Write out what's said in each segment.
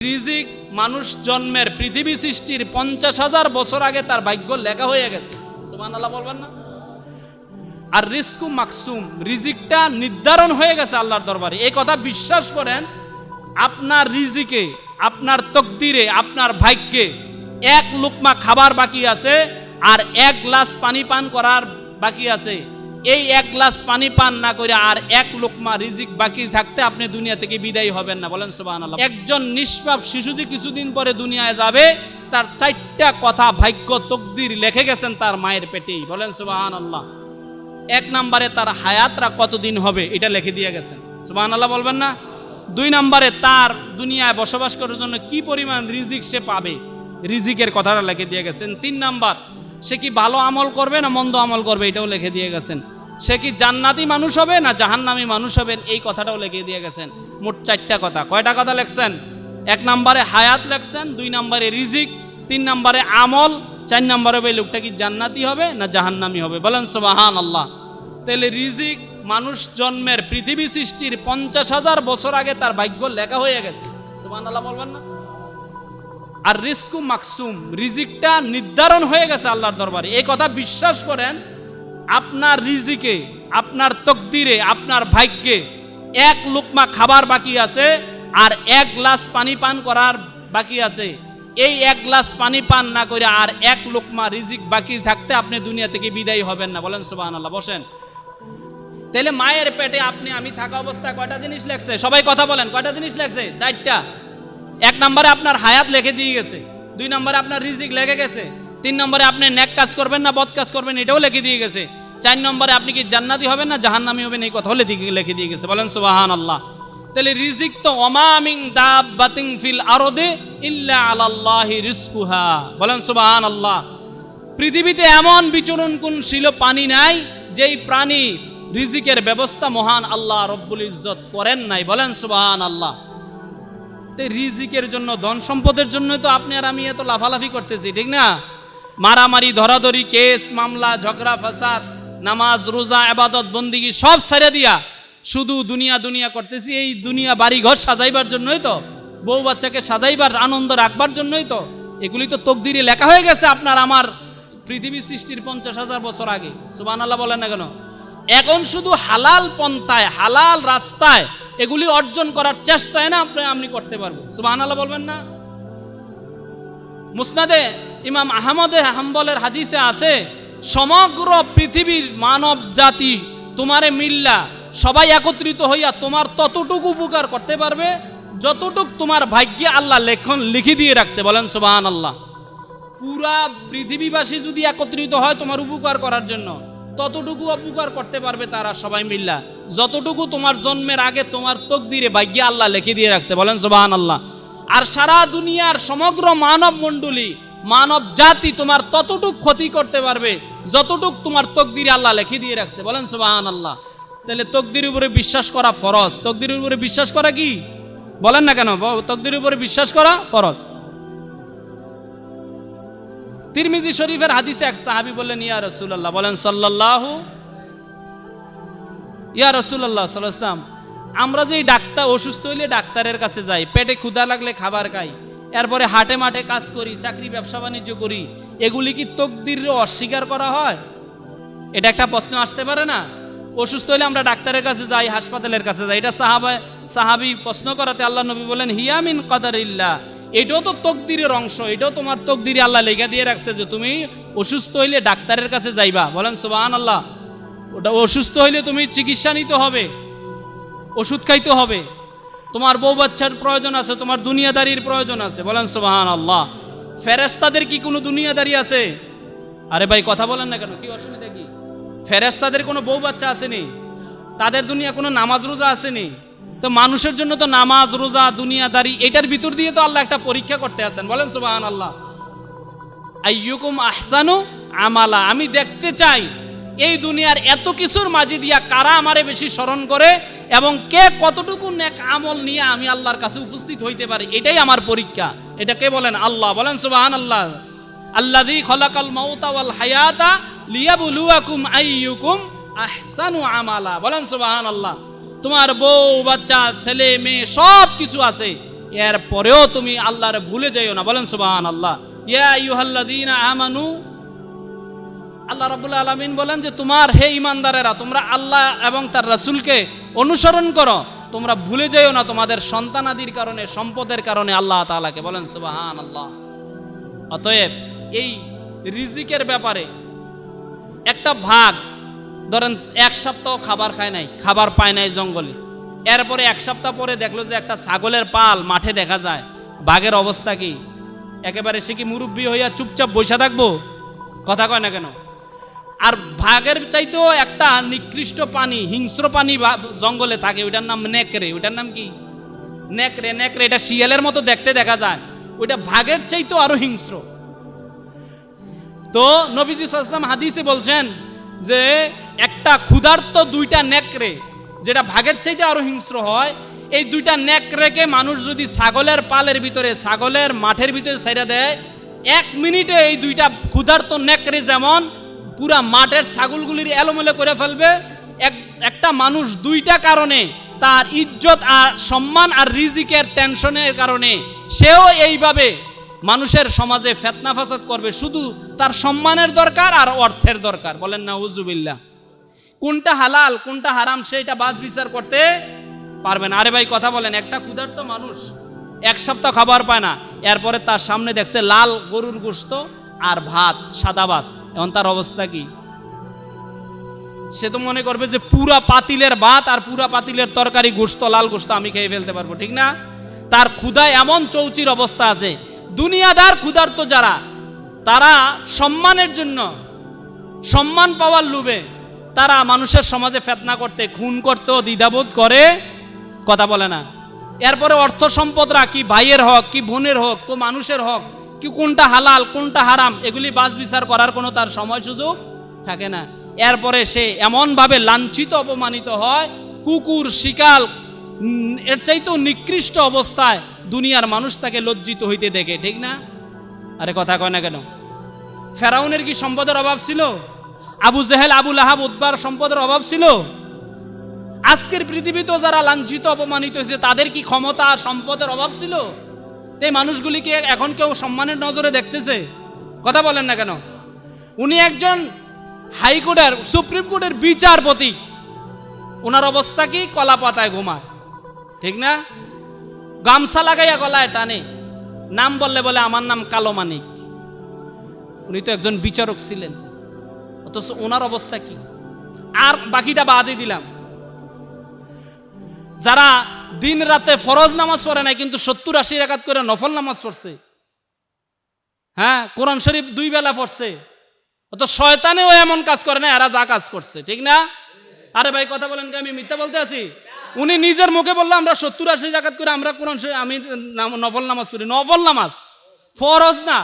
রিজিক মানুষ জন্মের পৃথিবী সৃষ্টির পঞ্চাশ হাজার বছর আগে তার ভাগ্য লেখা হয়ে গেছে। সুমান আল্লাহ বলবেন না? আর রিস্কু মাকসুম, রিজিকটা নির্ধারণ হয়ে গেছে আল্লাহর দরবারে। এই কথা বিশ্বাস করেন, আপনার রিজিকে, আপনার তকদিরে, আপনার ভাগ্যে এক লুকমা খাবার বাকি আছে আর এক গ্লাস পানি পান করার বাকি আছে। এই এক গ্লাস পানি পান না করে আর এক লোকমা রিজিক বাকি থাকতে আপনি দুনিয়া থেকে বিদায়ী হবেন না। বলেন সুবহানাল্লাহ। একজন নিষ্পাপ শিশু যে কিছুদিন পরে দুনিয়ায় যাবে, তার চারটা কথা ভাগ্য তকদির লিখে গেছেন তার মায়ের পেটেই। বলেন সুবহানাল্লাহ। এক নম্বরে তার হায়াতরা কতদিন হবে এটা লিখে দিয়ে গেছেন। সুবহান আল্লাহ বলবেন না? দুই নম্বরে তার দুনিয়ায় বসবাস করার জন্য কি পরিমাণ রিজিক সে পাবে? রিজিকের কথাটা লিখে দিয়ে গেছেন। তিন নাম্বার সে কি ভালো আমল করবে না মন্দ আমল করবে? এটাও লিখে দিয়ে গেছেন। সে কি জান্নাতি মানুষ হবে না জাহান্নামী মানুষ হবেন এই কথাটাও লিখে দিয়ে গেছেন। মোট চারটা কথা। কয়টা কথা লেখছেন? এক নম্বরে হায়াত লেখছেন, দুই নম্বরে রিজিক, তিন নম্বরে আমল, চার নম্বরে হবে লোকটা কি জান্নাতি হবে না জাহান্নামি হবে? বলেন সুবাহান আল্লাহ তাহলে রিজিক মানুষ জন্মের পৃথিবী সৃষ্টির পঞ্চাশ হাজার বছর আগে তার ভাগ্য লেখা হয়ে গেছে। সুবাহান আল্লাহ বলবেন না? আর রিস্কু মাকসুম, রিজিকটা নির্ধারণ হয়ে গেছে আল্লাহর দরবারে। এই কথা বিশ্বাস করেন, আপনার রিজিকে, আপনার তকদিরে, আপনার ভাগ্যে এক লুকমা খাবার বাকি আছে আর এক গ্লাস পানি পান করার বাকি আছে। এই এক গ্লাস পানি পান না করে আর এক লোকমা রিজিক বাকি থাকতে আপনি দুনিয়া থেকে বিদায়ী হবেন না। বলেন সুবাহ আল্লাহ বসেন। তাহলে মায়ের পেটে আপনি, আমি থাকা অবস্থায় কয়টা জিনিস লেখছে? সবাই কথা বলেন, কয়টা জিনিস লেখছে? চারটা। এক নম্বরে আপনার হায়াত লেখে দিয়ে গেছে, দুই নম্বরে আপনার রিজিক লেগে গেছে, তিন নম্বরে আপনি নেক কাজ করবেন না, বদ কাজ করবেন, এটাও লেখে দিয়ে গেছে, চার নম্বরে আপনি কি জান্নাতি হবেন না, জাহান্নামি হবেন, এই কথাও লিখে দিয়ে গেছে, বলেন সুবাহান আল্লাহ তাহলে রিজিক তো অমামিং দাবাতিং ফিল আরদে ইল্লা আলাল্লাহি রিজকুহা, বলেন সুবাহান আল্লাহ পৃথিবীতে এমন বিচরণ কোন ছিল পানি নাই, যেই প্রাণী রিজিকের ব্যবস্থা মহান আল্লাহ রব্বুল ইজ্জত করেন নাই, বলেন সুবাহান আল্লাহ তো রিজিকের জন্য, ধন সম্পদের জন্য তো আপনি আর আমি এত লাফালাফি করতেছি, ঠিক না? মারামারি, ধরাধরি, কেস, মামলা, ঝগড়া, ফাসাদ, নামাজ, রোজা, আবাদত, বন্দিগি সব ছেড়ে দিয়া শুধু দুনিয়া দুনিয়া করতেছি, এই দুনিয়া বাড়ি ঘর সাজাইবার জন্যই তো, বউ বাচ্চাকে সাজাইবার, আনন্দ রাখবার জন্যই তো। এগুলি তো তকদিরে লেখা হয়ে গেছে আপনার আমার পৃথিবী সৃষ্টির পঞ্চাশ হাজার বছর আগে। সুবান আল্লাহ বলেন না কেন? এখন শুধু হালাল পন্থায়, হালাল রাস্তায় এগুলি অর্জন করার চেষ্টায় না আপনি আপনি করতে পারব সুবাহ বলবেন না? মুসনাদে ইমাম আহমদে হাম্বলের হাদিসে আছে, সমগ্র পৃথিবীর মানব জাতি তোমারে মিল্লা, সবাই একত্রিত হইয়া তোমার ততটুকু উপকার করতে পারবে, যতটুক তোমার ভাগ্যে আল্লাহ লেখন লিখে দিয়ে রাখছে। বলেন সুবাহান আল্লাহ পুরা পৃথিবীবাসী যদি একত্রিত হয় তোমার উপকার করার জন্য। ততটুকু উপকার করতে পারবে তারা সবাই মিল্লা। যতটুকু তোমার জন্মের আগে তোমার তকদিরে ভাগ্যে আল্লাহ লিখে দিয়ে রাখছে, বলেন সুবাহান আল্লাহ আর সারা দুনিয়ার সমগ্র মানব মণ্ডলী মানব জাতি তোমার ততটুক ক্ষতি করতে পারবে, যতটুক তোমার তকদিরে আল্লাহ লিখে দিয়ে রাখছে, বলেন সুবাহান আল্লাহ তাহলে তকদির উপরে বিশ্বাস করা ফরজ। তকদির উপরে বিশ্বাস করা কি? বলেন না কেন তকদির উপরে বিশ্বাস করা ফরজ। তিরমিজি শরীফের হাদিসে এক সাহাবি বললেন, ইয়া রসুল্লাহ বলেন সাল্লাহ ইয়া রসুল্লাহ সাল্লাম আমরা যে ডাক্তার, অসুস্থ হইলে ডাক্তারের কাছে যাই, পেটে ক্ষুধা লাগলে খাবার খাই, এরপরে হাটে মাঠে কাজ করি, চাকরি, ব্যবসা, বাণিজ্য করি, এগুলি কি তকদির অস্বীকার করা হয়? এটা একটা প্রশ্ন আসতে পারে না। অসুস্থ হলে আমরা ডাক্তারের কাছে যাই, হাসপাতালের কাছে যাই। এটা সাহাবা, সাহাবি প্রশ্ন করাতে আল্লাহ নবী বলেন হিয়ামিন কাদার ইল্লা এটাও তো তকদিরের অংশ, এটাও তোমার তকদিরে আল্লাহ লেখা দিয়ে রাখছে যে তুমি অসুস্থ হইলে ডাক্তারের কাছে যাইবা। বলেন সুবাহান আল্লাহ ওটা অসুস্থ হইলে তুমি চিকিৎসা নিতে হবে, ওষুধ খাইতে হবে। তোমার বউ বাচ্চার প্রয়োজন আছে, তোমার দুনিয়াদারির প্রয়োজন আছে। বলেন সুবাহান আল্লাহ ফেরেস্তাদের কি কোনো দুনিয়াদারি আছে? আরে ভাই, কথা বলেন না কেন? কি অসুবিধা কি? ফেরেস্তাদের কোনো বউ বাচ্চা আসেনি? তাদের দুনিয়া কোনো নামাজ রোজা আসেনি? তো মানুষের জন্য তো নামাজ, রোজা দুনিয়াদারি এটার ভিতর দিয়ে তো আল্লাহ একটা পরীক্ষা করতে আসেন বলেন সুবাহান আল্লাহ আইয়ুকুম আহসানু আমালা। আমি দেখতে চাই, এই দুনিয়ার এত কিছুর মাঝে দিয়া কারা আমারে বেশি স্মরণ করে এবং কে কতটুকু নেক আমল নিয়ে আমি আল্লাহর কাছে উপস্থিত হইতে পারি, এটাই আমার পরীক্ষা। এটা কে বলেন? আল্লাহ। বলেন সুবাহান আল্লাহ আল্লাদি খলাকাল মাউতা ওয়াল হায়াতা লিয়াবুলুয়াকুম আইয়ুকুম আহসানু আমালা। বলেন সুবাহান আল্লাহ তোমার বউ, বাচ্চা, ছেলে, মেয়ে সব কিছু আছে। এর পরেও তুমি আল্লাহর ভুলে যাইও না। বলেন সুবাহান আল্লাহ ইয়া আমানু। আল্লাহ রাবুল আলমিন বলেন যে, তোমার হে ইমানদারেরা তোমরা আল্লাহ এবং তার রাসূলকে অনুসরণ করো। তোমরা ভুলে যাইও না তোমাদের সন্তানাদির কারণে, সম্পদের কারণে আল্লাহ তাআলাকে। বলেন সুবাহান আল্লাহ অতএব এই রিজিকের ব্যাপারে একটা ভাগ ধরেন এক সপ্তাহ খাবার খায় নাই, খাবার পায় নাই জঙ্গলে। এরপরে এক সপ্তাহ পরে দেখল যে একটা ছাগলের পাল মাঠে দেখা যায়। বাঘের অবস্থা কি? একেবারে সে কি মুরব্বী হইয়া চুপচাপ বসে থাকব? কথা কয় না কেন? আর ভাগের চাইতেও একটা নিকৃষ্ট পানি হিংস্র পানি জঙ্গলে থাকে, ওইটার নাম নেকড়ে। ওইটার নাম কি? নেকড়ে নেকড়ে, এটা শিয়ালের মতো দেখতে দেখা যায়। ওইটা ভাগের চাইতেও আরও হিংস্র। তো নবীজি সাল্লাম হাদিসে বলছেন যে একটা ক্ষুধার্ত দুইটা নেকড়ে, যেটা ভাগের চাইতে আরও হিংস্র হয়, এই দুইটা নেকড়েকে মানুষ যদি ছাগলের পালের ভিতরে, ছাগলের মাঠের ভিতরে ছেড়ে দেয়, এক মিনিটে এই দুইটা ক্ষুধার্ত নেকড়ে যেমন পুরা মাঠের ছাগলগুলির এলোমেলো করে ফেলবে, এক, একটা মানুষ দুইটা কারণে তার ইজ্জত আর সম্মান আর রিজিকের টেনশনের কারণে সেও এইভাবে মানুষের সমাজে ফেতনা ফাসাদ করবে, শুধু তার সম্মানের দরকার আর অর্থের দরকার। বলেন না উজুবিল্লা কোনটা হালাল, কোনটা হারাম সেটা বাজ বিচার করতে পারবেন। আরে ভাই, কথা বলেন, একটা ক্ষুধার্ত মানুষ এক সপ্তাহ খাবার পায় না, এরপরে তার সামনে দেখছে লাল গরুর গোস্ত আর ভাত, সাদা ভাত। এখন তার অবস্থা কি? সে তো মনে করবে যে পুরা পাতিলের ভাত আর পুরা পাতিলের তরকারি গোস্ত লাল গোস্ত আমি খেয়ে ফেলতে পারব, ঠিক না? তার ক্ষুধায় এমন চৌচির অবস্থা আছে। দুনিয়াদার ক্ষুধার্ত যারা, তারা সম্মানের জন্য সম্মান পাওয়ার লোভে তারা মানুষের সমাজে ফেতনা করতে, খুন করতেও দ্বিধাবোধ করে, কথা বলে না। এরপরে অর্থ সম্পদরা কি ভাইয়ের হক, কি বোনের হক, কো মানুষের হক, কি কোনটা হালাল, কোনটা হারাম, এগুলি বাস বিচার করার কোনো তার সময় সুযোগ থাকে না। এরপরে সে এমনভাবে লাঞ্ছিত, অপমানিত হয়, কুকুর, শিকাল এর চাইতেও নিকৃষ্ট অবস্থায় দুনিয়ার মানুষ তাকে লজ্জিত হইতে দেখে, ঠিক না? আরে কথা কয় না কেন? ফেরাউনের কি সম্পদের অভাব ছিল? আবু জেহেল আবুল আহাব উদ্বার সম্পদের অভাব ছিল। আজকের পৃথিবীতেও যারা লাঞ্ছিত, অপমানিত হয়েছে, তাদের কি ক্ষমতা আর সম্পদের অভাব ছিল? এই মানুষগুলিকে এখন কেউ সম্মানের নজরে দেখতেছে। কথা বলেন না কেন? উনি একজন হাইকোর্টের সুপ্রিম কোর্টের বিচারপতি। ওনার অবস্থা কি? কলা পাতায় ঘুমায়। ঠিক না? গামছা লাগাইয়া গলায় টানে। নাম বললে বলে, আমার নাম কালো মানিক। উনি তো একজন বিচারক ছিলেন। অথচ ওনার অবস্থা কি? আর বাকিটা বাদই দিলাম। যারা দিন রাতে ফরজ নামাজ পড়ে নাই, কিন্তু সত্তর আশি রাকাত করে নফল নামাজ পড়ছে। হ্যাঁ কোরআন শরীফ দুই বেলা পড়ছে। অত শয়তানেও এমন কাজ করে না এরা যা কাজ করছে, ঠিক না? আরে ভাই, কথা বলেন কি, আমি মিথ্যা বলতে আছি? উনি নিজের মুখে বলল, আমরা সত্তর আশি রাকাত করে আমরা কোরআন শরীফ, আমি নফল নামাজ পড়ি। নফল নামাজ, ফরজ না।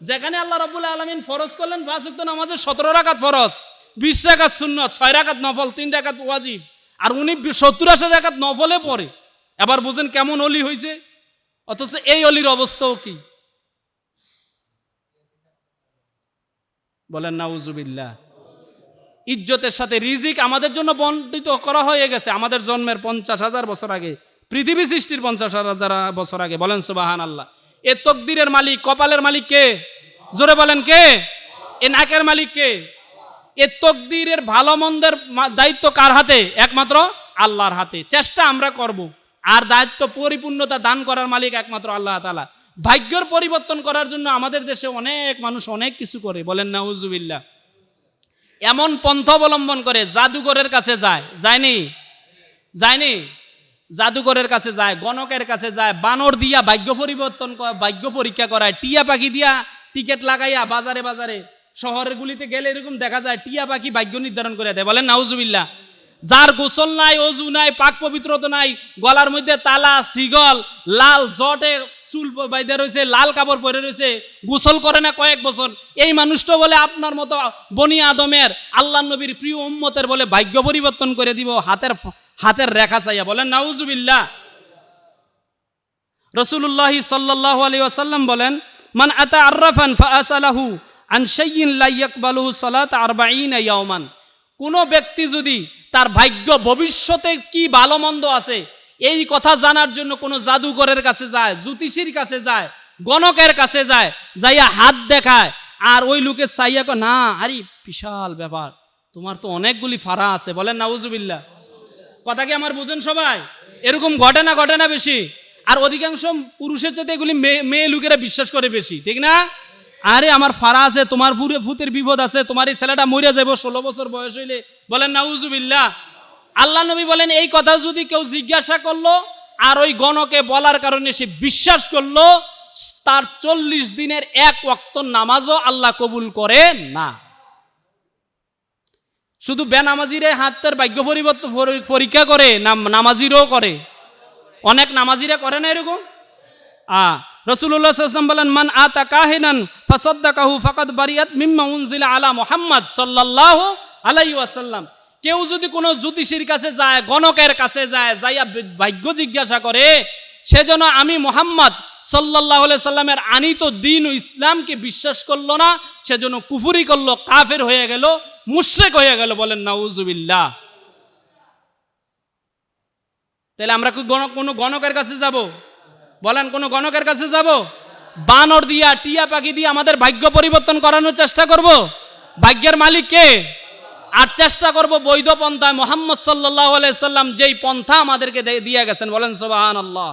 যেখানে আল্লাহ রবুল্লা আলমিন ফরজ করলেন উক্ত নামাজের সতেরো রাকাত ফরজ, বিশ রাকাত শূন্য ছয় রাকাত নফল, তিন রাকাত ওয়াজিব। আর উনি সত্তর আশি রাকাত নফলে পড়ে। এবার বুঝেন কেমন অলি হয়েছে অথচ এই অলির অবস্থাও কি? বলেন না উজুবিল্লা ইজ্জতের সাথে রিজিক আমাদের জন্য বন্টিত করা হয়ে গেছে আমাদের জন্মের পঞ্চাশ হাজার বছর আগে। পৃথিবী সৃষ্টির পঞ্চাশ হাজার বছর আগে। বলেন সুবাহান আল্লাহ এ তকদিরের মালিক, কপালের মালিক কে? জোরে বলেন কে? এ নাকের মালিক কে? এ তকদিরের ভালো মন্দের দায়িত্ব কার হাতে? একমাত্র আল্লাহর হাতে। চেষ্টা আমরা করব। আর দায়িত্ব পরিপূর্ণতা দান করার মালিক একমাত্র আল্লাহ তালা ভাগ্যর পরিবর্তন করার জন্য আমাদের দেশে অনেক মানুষ অনেক কিছু করে। বলেন না উজুবিল্লা এমন পন্থ অবলম্বন করে, জাদুঘরের কাছে যায়। যায়নি? যায়নি? জাদুঘরের কাছে যায়, গণকের কাছে যায়, বানর দিয়া ভাগ্য পরিবর্তন ভাগ্য পরীক্ষা করায়, টিয়া পাখি দিয়া টিকিট লাগাইয়া বাজারে বাজারে শহরের গুলিতে গেলে এরকম দেখা যায়, টিয়া পাখি ভাগ্য নির্ধারণ করে দেয়। বলেন নাউজুবিল্লা যার গোসল নাই, অজু নাই, পাক পবিত্রতা নাই, গলার মধ্যে তালা সিগল লাল জটে চুল বাইদে রয়েছে, লাল কাপড় পরে রয়েছে, গোসল করে না কয়েক বছর, এই মানুষটা বলে আপনার মতো বনি আদমের, আল্লাহ নবীর প্রিয় উম্মতের বলে ভাগ্য পরিবর্তন করে দিব, হাতের হাতের রেখা চাইয়া। বলেন, নাউজুবিল্লাহ। রসুল্লাহি সাল্লাহ আলী আসাল্লাম বলেন মান আতা আর্রাফান ফাআসালাহু আন শাইয়িন লা ইয়াকবালুহু সালাত আরবাঈন ইয়াওমান। কোনো ব্যক্তি যদি তার ভাগ্য ভবিষ্যতে কি ভালো মন্দ আছে, এই কথা জানার জন্য কোনো জাদুকরের কাছে যায়, জ্যোতিষীর কাছে যায়, গণকের কাছে যায়, যাইয়া হাত দেখায়, আর ওই লোকে চাইয়া না, আরে বিশাল ব্যাপার, তোমার তো অনেকগুলি ফাড়া আছে। বলেন নাউজুবিল্লা কথা কি আমার বুঝেন সবাই? এরকম ঘটে না ঘটে না বেশি। আর অধিকাংশ পুরুষের চাইতে এগুলি মেয়ে লোকেরা বিশ্বাস করে বেশি, ঠিক না? আরে আমার ফারা আছে, তোমার ফুরে ভূতের বিপদ আছে, তোমার এই ছেলেটা মরে যাব, ষোলো বছর বয়স হইলে বলেন নাউজুবিল্লা আল্লাহ নবী বলেন, এই কথা যদি কেউ জিজ্ঞাসা করল, আর ওই গণকে বলার কারণে সে বিশ্বাস করল, তার চল্লিশ দিনের এক ওয়াক্ত নামাজও আল্লাহ কবুল করে না। শুধু বেনামাজিরে হাতের ভাগ্য পরিবর্তন পরীক্ষা করে, নাম- নামাজিরও করে। অনেক নামাজিরা করে না এরকম? আ রসুল্লাহ সাল্লাম বলেন, মান আতা কাহিনান ফাসদ্দাকাহু ফাকাদ বারিয়াত মিম্মা উনজিলা আলা মুহাম্মদ সাল্লাল্লাহু আলাইহি ওয়াসাল্লাম। কেউ যদি কোনো জ্যোতিষীর কাছে যায়, গণকের কাছে যায়, যাইয়া ভাগ্য জিজ্ঞাসা করে, সেজন্য আমি মোহাম্মদ সাল্লাহ সাল্লামের আনিত দিন ও ইসলামকে বিশ্বাস করল না, সেজন্য কুফুরি করল, কাফের হয়ে গেল, মুশ্রেক হয়ে গেল বলেন, নাউজুবিল্লাহ। তাহলে আমরা কোনো গণকের কাছে যাব? বলেন, কোনো গণকের কাছে যাব? বানর দিয়া, টিয়া পাখি দিয়ে আমাদের ভাগ্য পরিবর্তন করানোর চেষ্টা করব? ভাগ্যের মালিক কে? আর চেষ্টা করব বৈধ পন্থায় মোহাম্মদ সাল্লাহ আলাইসাল্লাম যেই পন্থা আমাদেরকে দিয়ে গেছেন। বলেন সোবাহান আল্লাহ